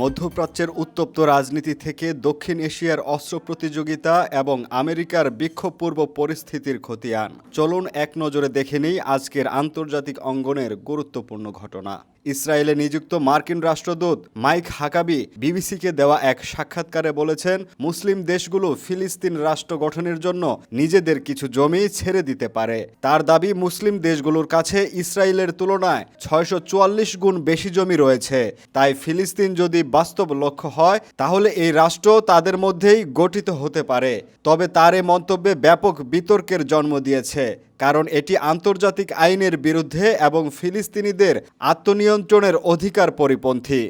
মধ্যপ্রাচ্যের উত্তপ্ত রাজনীতি থেকে দক্ষিণ এশিয়ার অস্ত্র প্রতিযোগিতা এবং আমেরিকার বিক্ষোভপূর্ব পরিস্থিতির খতিয়ান। চলুন এক নজরে দেখে নিই আজকের আন্তর্জাতিক অঙ্গনের গুরুত্বপূর্ণ ঘটনা। ইসরায়েলে নিযুক্ত মার্কিন রাষ্ট্রদূত মাইক হাকাবি বিবিসিকে দেওয়া এক সাক্ষাৎকারে বলেছেন, মুসলিম দেশগুলো ফিলিস্তিন রাষ্ট্র গঠনের জন্য নিজেদের কিছু জমি ছেড়ে দিতে পারে। তার দাবি, মুসলিম দেশগুলোর কাছে ইসরায়েলের তুলনায় ছয়শো চুয়াল্লিশ গুণ বেশি জমি রয়েছে। তাই ফিলিস্তিন যদি বাস্তব লক্ষ্য হয়, তাহলে এই রাষ্ট্র তাদের মধ্যেই গঠিত হতে পারে। তবে তার এ মন্তব্যে ব্যাপক বিতর্কের জন্ম দিয়েছে। কারণ এটি আন্তর্জাতিক আইনের বিরুদ্ধে এবং ফিলিস্তিনিদের আত্মনিয়ন্ত্রণের অধিকার পরিপন্থী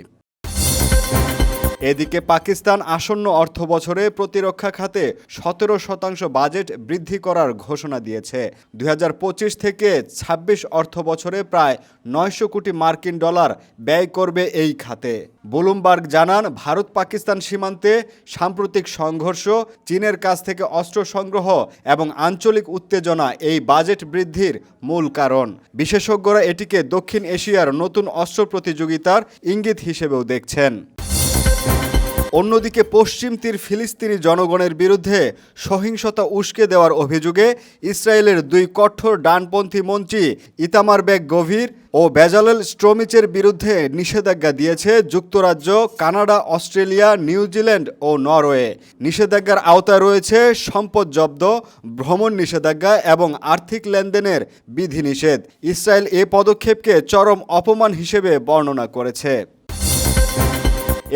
এদিকে পাকিস্তান আসন্ন অর্থ বছরে প্রতিরক্ষা খাতে সতেরো শতাংশ বাজেট বৃদ্ধি করার ঘোষণা দিয়েছে। দু হাজার পঁচিশ থেকে ২৬ অর্থ বছরে প্রায় নয়শো কোটি মার্কিন ডলার ব্যয় করবে এই খাতে। বুলুমবার্গ জানান ভারত পাকিস্তান সীমান্তে সাম্প্রতিক সংঘর্ষ, চীনের কাছ থেকে অস্ত্র সংগ্রহ এবং আঞ্চলিক উত্তেজনা এই বাজেট বৃদ্ধির মূল কারণ। বিশেষজ্ঞরা এটিকে দক্ষিণ এশিয়ার নতুন অস্ত্র প্রতিযোগিতার ইঙ্গিত হিসেবেও দেখছেন। অন্যদিকে পশ্চিম তীর ফিলিস্তিনি জনগণের বিরুদ্ধে সহিংসতা উস্কে দেওয়ার অভিযোগে ইসরায়েলের দুই কঠোর ডানপন্থী মন্ত্রী ইতামার বেগ গভীর ও বেজালেল স্ট্রোমিচের বিরুদ্ধে নিষেধাজ্ঞা দিয়েছে যুক্তরাজ্য, কানাডা, অস্ট্রেলিয়া নিউজিল্যান্ড ও নরওয়ে। নিষেধাজ্ঞার আওতায় রয়েছে সম্পদ জব্দ, ভ্রমণ নিষেধাজ্ঞা এবং আর্থিক লেনদেনের বিধিনিষেধ। ইসরায়েল এ পদক্ষেপকে চরম অপমান হিসেবে বর্ণনা করেছে।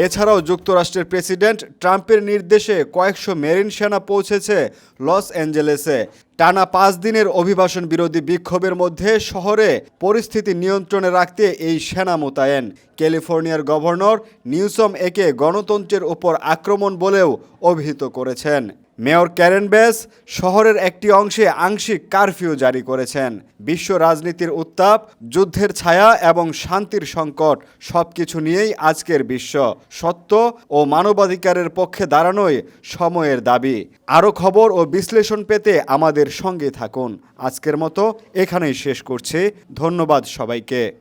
এছাড়াও যুক্তরাষ্ট্রের প্রেসিডেন্ট ট্রাম্পের নির্দেশে কয়েকশো মেরিন সেনা পৌঁছেছে লস অ্যাঞ্জেলেসে। টানা পাঁচ দিনের অভিবাসন বিরোধী বিক্ষোভের মধ্যে শহরে পরিস্থিতি নিয়ন্ত্রণে রাখতে এই সেনা মোতায়েন। ক্যালিফোর্নিয়ার গভর্নর নিউসম একে গণতন্ত্রের ওপর আক্রমণ বলেও অভিহিত করেছেন। মেয়র ক্যারেন বেস শহরের একটি অংশে আংশিক কারফিউ জারি করেছেন। বিশ্ব রাজনীতির উত্তাপ, যুদ্ধের ছায়া এবং শান্তির সংকট সবকিছু নিয়েই আজকের বিশ্ব। সত্য ও মানবাধিকারের পক্ষে দাঁড়ানোই সময়ের দাবি। আরও খবর ও বিশ্লেষণ পেতে আমাদের সঙ্গে থাকুন। আজকের মতো এখানেই শেষ করছি। ধন্যবাদ সবাইকে।